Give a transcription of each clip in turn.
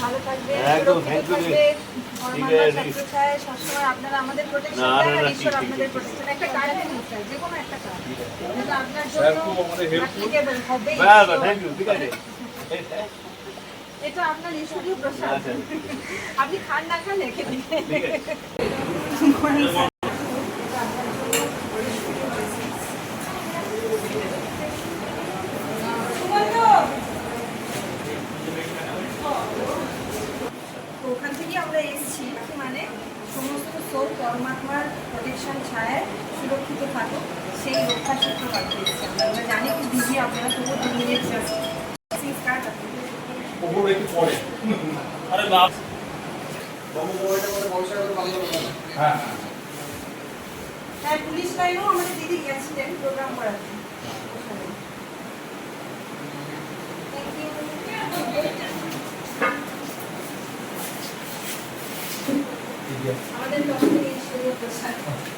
ভালো থাকবে সবসময় আপনারা আমাদের প্রোটেকশন ঈশ্বর আপনাদের। প্রোটেকশন একটা যে কোনো একটা কাজ আপনার জন্য থ্যাংক ইউ ঠিক আছে। এটা আপনার ঈশ্বরীয় প্রসাদ। আচ্ছা। আপনি খান না খান রেখে দিন ঠিক আছে তো ওখান থেকে আমরা এসেছি মানে সমস্ত সোল পরমাত্মার প্রোটেকশন ছায় সুরক্ষিত থাকুক সেই রক্ষা সূত্র আমরা। আমরা জানি কি বিজি আপনারা তবুও দু মিনিট জাস্ট হ্যাঁ। হ্যাঁ পুলিশ লাইনেও আমাদের দিদি গেছিলেন প্রোগ্রাম করাতে। আমাদের Thank you.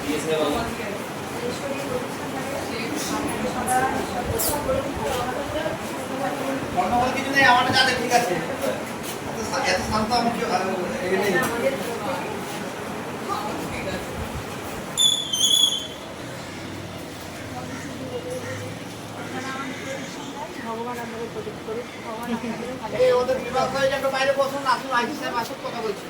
ঠিক আছে গন্ডগোল কিছু নেই আমারটা যাতে ঠিক আছে এত শান্ত আমি কেউ আহ, এ নেই। ভগবান আপনাদের প্রোটেক্ট করুক ভগবান আপনাদের ওদের বিভাগ হয়ে যাবে বাইরে বসুন আসুন আইসি সাহেব আসুন কথা বলছি।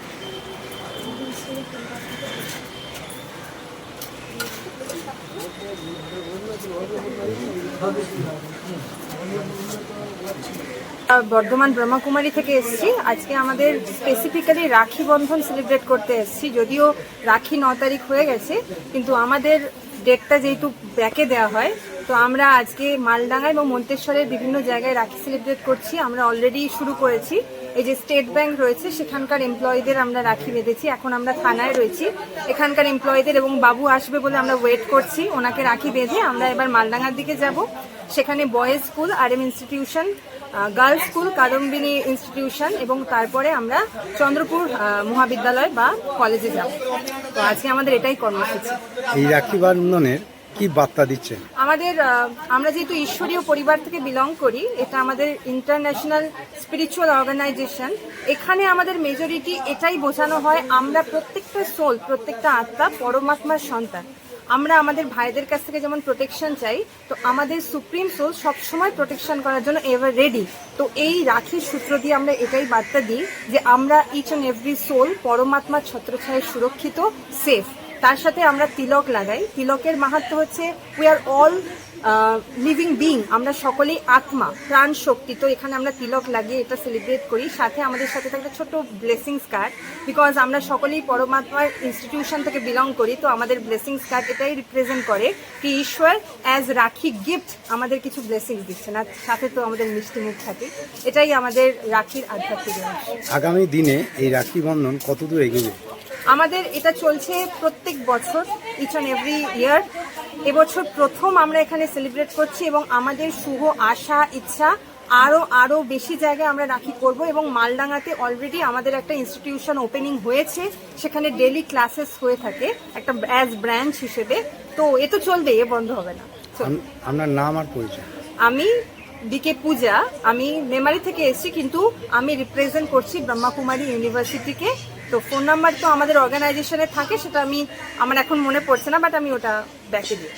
বর্ধমান ব্রহ্মাকুমারী থেকে এসেছি। আজকে আমাদের স্পেসিফিক্যালি রাখি বন্ধন সেলিব্রেট করতে এসেছি যদিও রাখি ন তারিখ হয়ে গেছে কিন্তু আমাদের ডেটটা যেহেতু ব্যাকে দেওয়া হয় তো আমরা আজকে মালডাঙ্গা এবং মন্তেশ্বরের বিভিন্ন জায়গায় রাখি সেলিব্রেট করছি। আমরা অলরেডি শুরু করেছি। এই যে স্টেট ব্যাংক রয়েছে, সেখানকার এমপ্লয়ীদের আমরা রাখি বেঁধেছি। এখন আমরা থানায় রয়েছি। এখানকার এমপ্লয়ীদের এবং বাবু আসবে বলে আমরা ওয়েট করছি। ওনাকে রাখি বেঁধে আমরা এবার মালডাঙ্গার দিকে যাব। সেখানে বয়েজ স্কুল আর M institution girls school Kadambini institution এবং তারপরে আমরা চন্দ্রপুর মহাবিদ্যালয় বা কলেজে যাব। তো আজকে আমাদের এটাই কর্মসূচি। এই রাখি বন্ধনের কি বার্তা দিচ্ছেন? আমাদের আমরা যেহেতু ঈশ্বরীয় পরিবার থেকে বিলং করি, এটা আমাদের ইন্টারন্যাশনাল স্পিরিচুয়াল অর্গানাইজেশন এখানে আমাদের মেজরিটি এটাই বোঝানো হয়, আমরা প্রত্যেকটা সোল প্রত্যেকটা আত্মা পরমাত্মার সন্তান। আমরা আমাদের ভাইদের কাছ থেকে যেমন প্রোটেকশন চাই, তো আমাদের সুপ্রিম সোল সবসময় প্রোটেকশন করার জন্য এভার রেডি তো এই রাখির সূত্র দিয়ে আমরা এটাই বার্তা দিই যে আমরা ইচ অ্যান্ড এভরি সোল পরমাত্মার ছত্রছায় সুরক্ষিত সেফ তার সাথে আমরা তিলক লাগাই। তিলকের মাহাত্ম হচ্ছে we are all living being আমরা সকলেই আত্মা প্রাণ শক্তি তো এখানে আমরা তিলক লাগিয়ে এটা সেলিব্রেট করি। সাথে আমাদের সাথে একটা ছোট ব্লেসিংস কার্ড বিকজ আমরা সকলেই পরমাত্মার ইনস্টিটিউশন থেকে বিলং করি। তো আমাদের ব্লেসিংস কার্ড এটাই রিপ্রেজেন্ট করে কি ঈশ্বর অ্যাজ রাখি গিফট আমাদের কিছু ব্লেসিংস দিচ্ছেন। আর সাথে তো আমাদের মিষ্টি মুখ থাকে। এটাই আমাদের রাখির আধ্যাত্মিক আগামী দিনে এই রাখি বন্ধন কতদূর এগোবে? আমাদের এটা চলছে প্রত্যেক বছর ইচ অ্যান্ড এভরি ইয়ার এবছর প্রথম আমরা এখানে সেলিব্রেট করছি এবং আমাদের শুভ আশা ইচ্ছা আরও আরও বেশি জায়গায় আমরা রাখি করব এবং মালডাঙ্গাতে অলরেডি আমাদের একটা ইনস্টিটিউশন ওপেনিং হয়েছে সেখানে ডেলি ক্লাসেস হয়ে থাকে একটা অ্যাজ ব্রাঞ্চ হিসেবে। তো এ তো চলবে এ বন্ধ হবে না। আপনার নাম আর পরিচয়? আমি ডিকে পূজা আমি মেমারি থেকে এসেছি কিন্তু আমি রিপ্রেজেন্ট করছি ব্রহ্মাকুমারী ইউনিভার্সিটিকে তো ফোন নাম্বার তো আমাদের অর্গানাইজেশনে থাকে, সেটা আমি, আমার এখন মনে পড়ছে না বাট আমি ওটা ব্যাকে দিই।